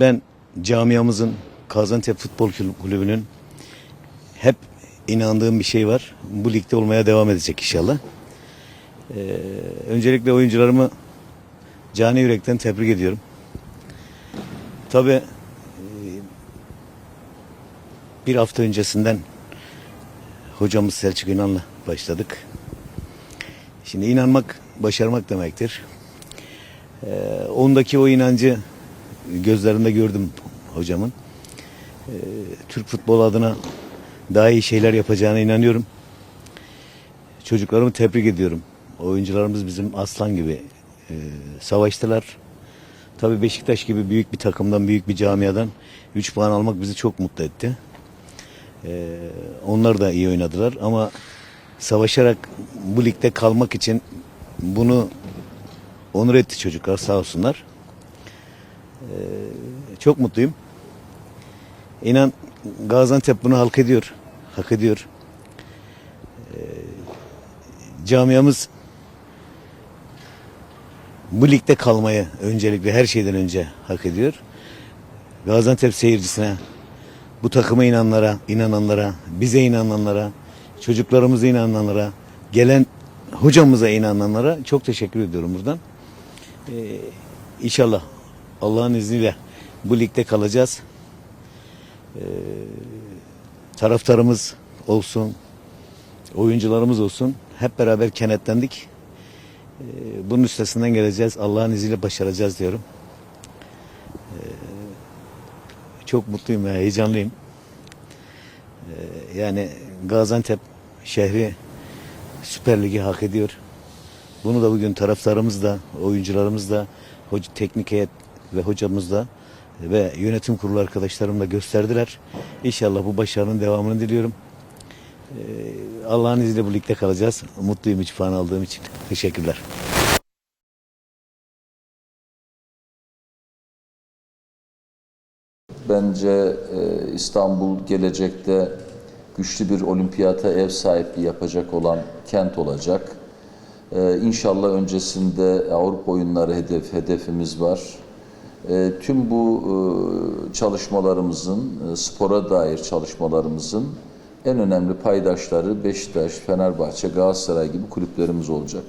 Ben camiamızın Gaziantep Futbol Kulübü'nün hep inandığım bir şey var. Bu ligde olmaya devam edecek inşallah. Ee, öncelikle oyuncularımı cani yürekten tebrik ediyorum. Tabii e, bir hafta öncesinden hocamız Selçuk İnan'la başladık. Şimdi inanmak başarmak demektir. Ee, ondaki o inancı gözlerinde gördüm hocamın. Ee, Türk futbol adına daha iyi şeyler yapacağına inanıyorum. Çocuklarımı tebrik ediyorum. Oyuncularımız bizim aslan gibi e, savaştılar. Tabii Beşiktaş gibi büyük bir takımdan, büyük bir camiadan 3 puan almak bizi çok mutlu etti. Ee, onlar da iyi oynadılar ama savaşarak bu ligde kalmak için bunu onur etti çocuklar sağ olsunlar. Çok mutluyum. İnan Gaziantep bunu hak ediyor. Hak ediyor. Ee, camiamız bu ligde kalmayı öncelikle her şeyden önce hak ediyor. Gaziantep seyircisine, bu takıma inananlara, inananlara, bize inananlara, çocuklarımıza inananlara, gelen hocamıza inananlara çok teşekkür ediyorum buradan. Ee, inşallah Allah'ın izniyle bu ligde kalacağız. Ee, taraftarımız olsun, oyuncularımız olsun. Hep beraber kenetlendik. Ee, bunun üstesinden geleceğiz. Allah'ın izniyle başaracağız diyorum. Ee, çok mutluyum heyecanlıyım. Ee, yani Gaziantep şehri Süper Lig'i hak ediyor. Bunu da bugün taraftarımız da, oyuncularımız da, teknik heyet ve hocamız da ve yönetim kurulu arkadaşlarım da gösterdiler. İnşallah bu başarının devamını diliyorum. Ee, Allah'ın izniyle bu ligde kalacağız. Mutluyum 3 puan aldığım için. Teşekkürler. Bence e, İstanbul gelecekte güçlü bir olimpiyata ev sahipliği yapacak olan kent olacak. E, İnşallah öncesinde Avrupa oyunları hedef hedefimiz var. E, tüm bu e, çalışmalarımızın, e, spora dair çalışmalarımızın en önemli paydaşları Beşiktaş, Fenerbahçe, Galatasaray gibi kulüplerimiz olacak.